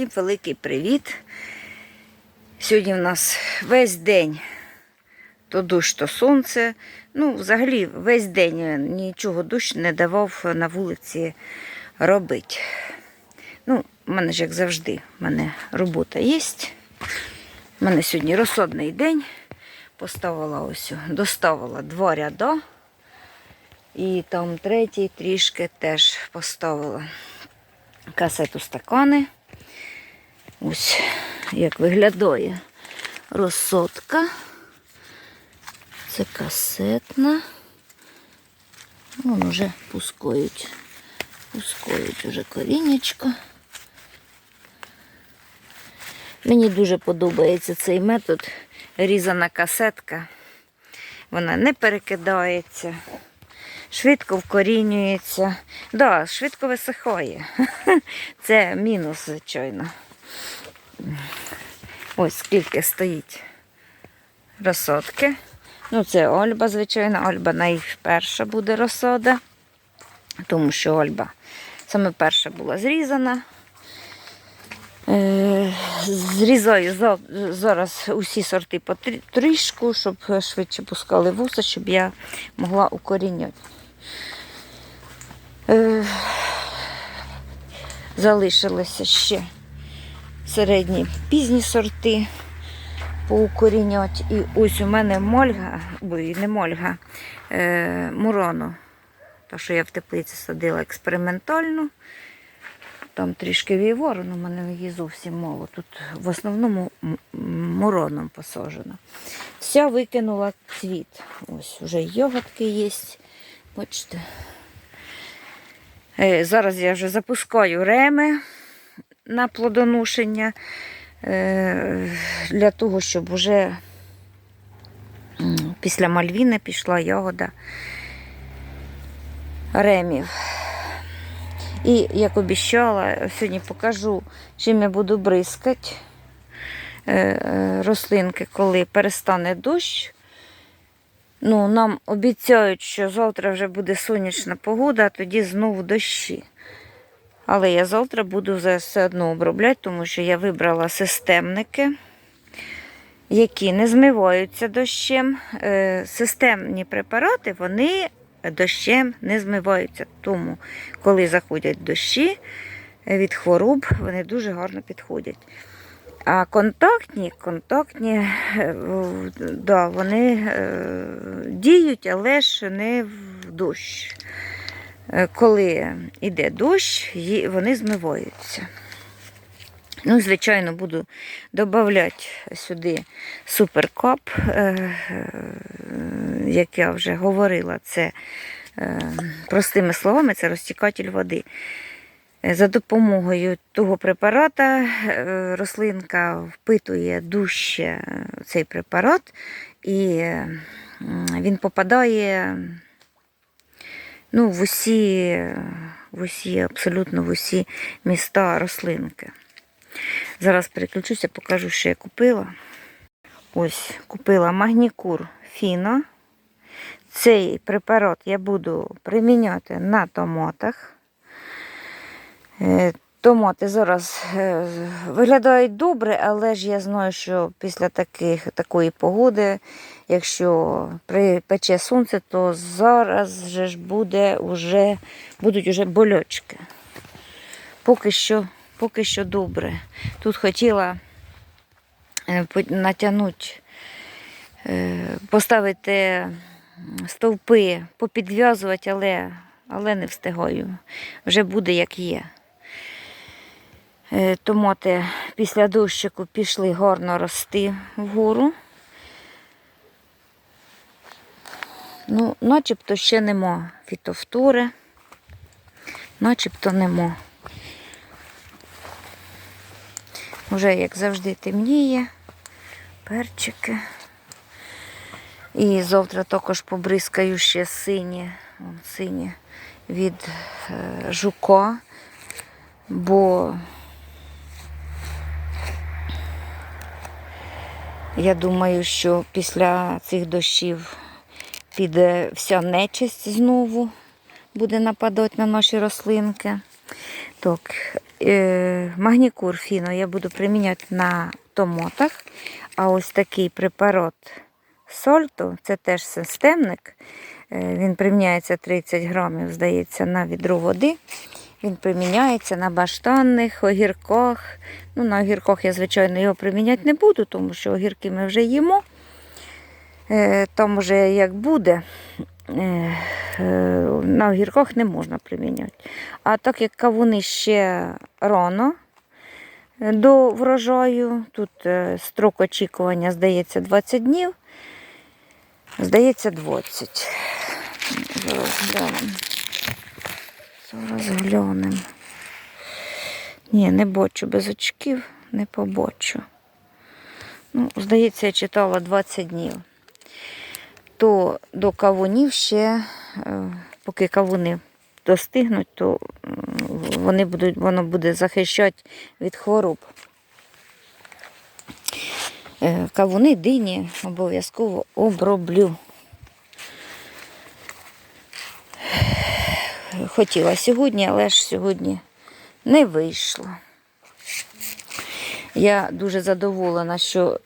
Всім великий привіт. Сьогодні в нас весь день то дощ, то сонце. Ну, взагалі, весь день нічого дощ не давав на вулиці робити. Ну, в мене ж як завжди, в мене робота є. У мене сьогодні розсодний день. Поставила ось, доставила два ряда. І там третій трішки теж поставила касету стакани. Ось як виглядає розсотка. Це касетна. Вон уже пускають. Пускають уже корінечко. Мені дуже подобається цей метод. Різана касетка. Вона не перекидається, швидко вкорінюється. Да, швидко висихає. Це мінус, звичайно. Ось скільки стоїть розсадки. Ну, це Ольба, звичайно, Ольба найперша буде розсода, тому що Ольба саме перша була зрізана. Е, Зрізаю зараз усі сорти по трішку, щоб швидше пускали вуса, щоб я могла укоріняти. Е, Залишилися ще середні пізні сорти поукорінять. І ось у мене мольга, ой, не мольга, е, мурону. Та, що я в теплиці садила експериментальну. Там трішки віворону, у мене її зовсім мало. Тут в основному муроном посаджено. Вся викинула цвіт. Ось вже йогуртки є. Бачите. Е, Зараз я вже запускаю реми на плодоношення е, для того, щоб вже після мальвіни пішла ягода ремів. І, як обіцяла, сьогодні покажу, чим я буду бризкати е, е, рослинки, коли перестане дощ. Ну, нам обіцяють, що завтра вже буде сонячна погода, а тоді знову дощі. Але я завтра буду все одно обробляти, тому що я вибрала системники, які не змиваються дощем. Е, Системні препарати, вони дощем не змиваються. Тому, коли заходять дощі е, від хвороб, вони дуже гарно підходять. А контактні, контактні, е, да, вони діють, але ж не в дощ. Е, Коли йде дощ, вони змиваються. Ну, звичайно, буду додавати сюди суперкап, е, е, як я вже говорила, це простими словами, це розтікатель води. За допомогою того препарата рослинка впитує дужче цей препарат, і він попадає ну, в усі, в усі, абсолютно в усі міста рослинки. Зараз переключуся, покажу, що я купила. Ось, купила магнікур Фіно. Цей препарат я буду приміняти на томатах. Томати зараз е, виглядають добре, але ж я знаю, що після таких, такої погоди, якщо припече сонце, то зараз же ж буде уже, будуть уже больочки. Поки що, поки що добре. Тут хотіла е, натягнути, е, поставити стовпи, попідв'язувати, але, але не встигаю. Вже буде як є. Е, Томати після дощику пішли гарно рости вгору. Ну, начебто ще нема фітофтори, начебто нема. Вже, як завжди, темніє, перчики. І завтра також побризкаю ще сині, вон, сині від е, жука, бо я думаю, що після цих дощів піде вся нечисть знову, буде нападати на наші рослинки. Так, е, магнікур фіно я буду приміняти на томатах. А ось такий препарат сольту, це теж системник. Е, Він приміняється 30 грамів, здається, на відро води. Він приміняється на баштанних, огірках. Ну, на огірках я, звичайно, його приміняти не буду, тому що огірки ми вже їмо. Е, Там вже як буде, е, е, на огірках не можна приміняти. А так як кавуни ще рано до врожаю, тут строк очікування, здається, 20 днів, здається, 20. Зараз глянемо. Зараз глянемо. Ні, не бачу без очків, не побачу. Ну, здається, я читала 20 днів. То до кавунів ще, е, поки кавуни достигнуть, то вони будуть, воно буде захищати від хвороб. Е, Кавуни дині обов'язково оброблю. Хотіла сьогодні, але ж сьогодні не вийшло. Я дуже задоволена, що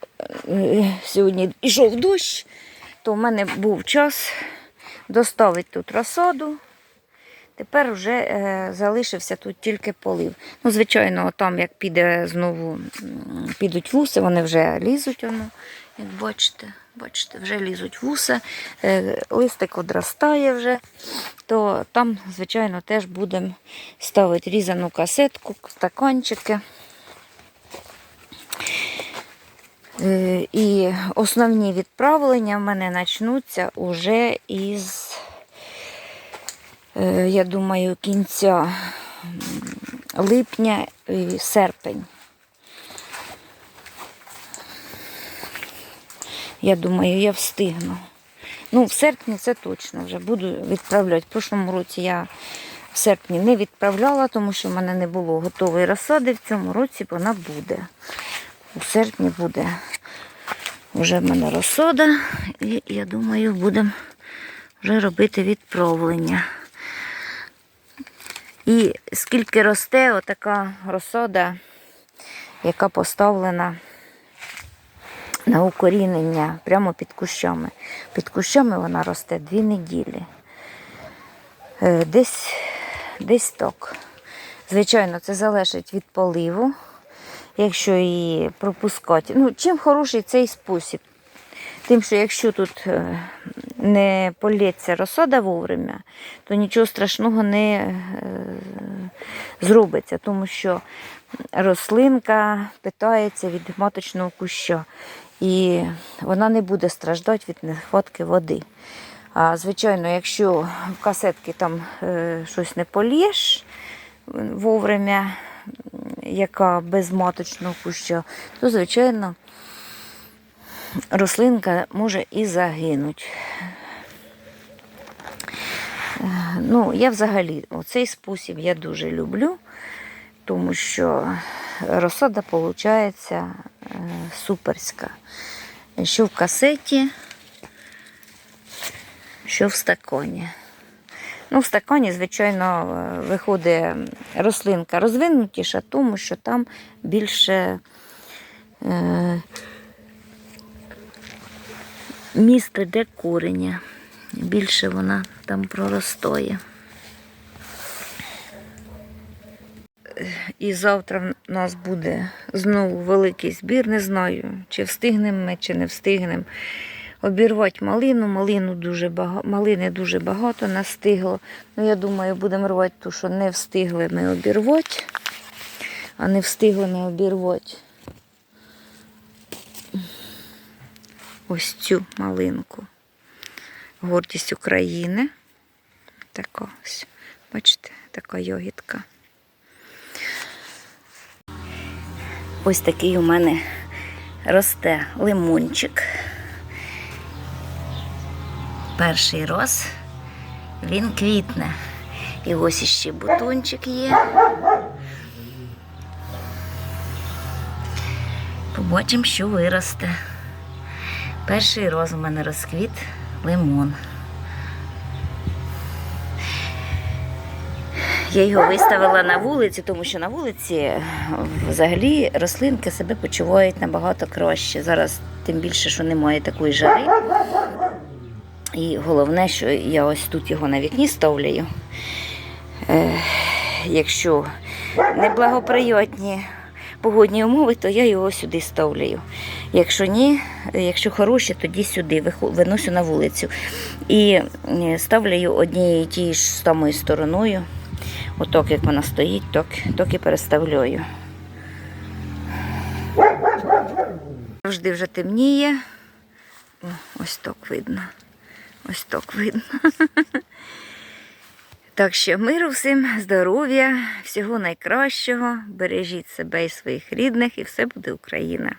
е, сьогодні йшов дощ, то в мене був час доставити тут розсаду. Тепер вже е, залишився тут тільки полив. Ну, звичайно, там як піде знову, підуть вуси, вони вже лізуть, воно, як бачите, бачите, вже лізуть вуса, е, листик одростає вже, то там, звичайно, теж будемо ставити різану касетку, стаканчики. Е, І основні відправлення в мене почнуться уже із, я думаю, кінця липня і серпень. Я думаю, я встигну. Ну, в серпні це точно вже буду відправляти. В прошлому році я в серпні не відправляла, тому що в мене не було готової розсади. В цьому році вона буде. У серпні буде вже в мене розсада, і я думаю, будемо вже робити відправлення. І скільки росте отака розсада, яка поставлена на укорінення прямо під кущами. Під кущами вона росте дві неділі. Е, Десь, десь так. Звичайно, це залежить від поливу, якщо її пропускати. Ну, чим хороший цей спосіб? Тим, що якщо тут е, не полється розсада вовремя, то нічого страшного не е, зробиться, тому що рослинка питається від маточного куща, і вона не буде страждати від нехватки води. А звичайно, якщо в касетки там е, щось не полєш вовремя, яка без маточного куща, то звичайно рослинка може і загинути. Е, Ну, я взагалі оцей спосіб я дуже люблю, тому що розсада виходить суперська. Що в касеті, що в стаконі. Ну, в стакані, звичайно, е, виходить рослинка розвинутіша, тому що там більше е, місце де кореня. Більше вона там проростає. І завтра в нас буде знову великий збір. Не знаю, чи встигнемо ми, чи не встигнемо. Обірвати малину. Малину дуже багато, малини дуже багато настигло. Ну, я думаю, будемо рвати ту, що не встигли ми обірвати, а не встигли ми обірвати. Ось цю малинку. Гордість України. Така ось. Бачите, така йогітка. Ось такий у мене росте лимончик. Перший роз, він квітне. І ось іще бутончик є. Побачимо, що виросте. Перший роз у мене розквіт лимон. Я його виставила на вулиці, тому що на вулиці взагалі рослинки себе почувають набагато краще. Зараз тим більше, що немає такої жари. І головне, що я ось тут його на вікні ставляю. Е, якщо неблагоприятні погодні умови, то я його сюди ставляю. Якщо ні, якщо хороші, тоді сюди виносю на вулицю. І е, ставляю однією тією ж самою стороною. Отак, як вона стоїть, так, так і переставляю. Завжди вже темніє. О, ось так видно. Ось так видно. Так що миру всім, здоров'я, всього найкращого. Бережіть себе і своїх рідних, і все буде Україна.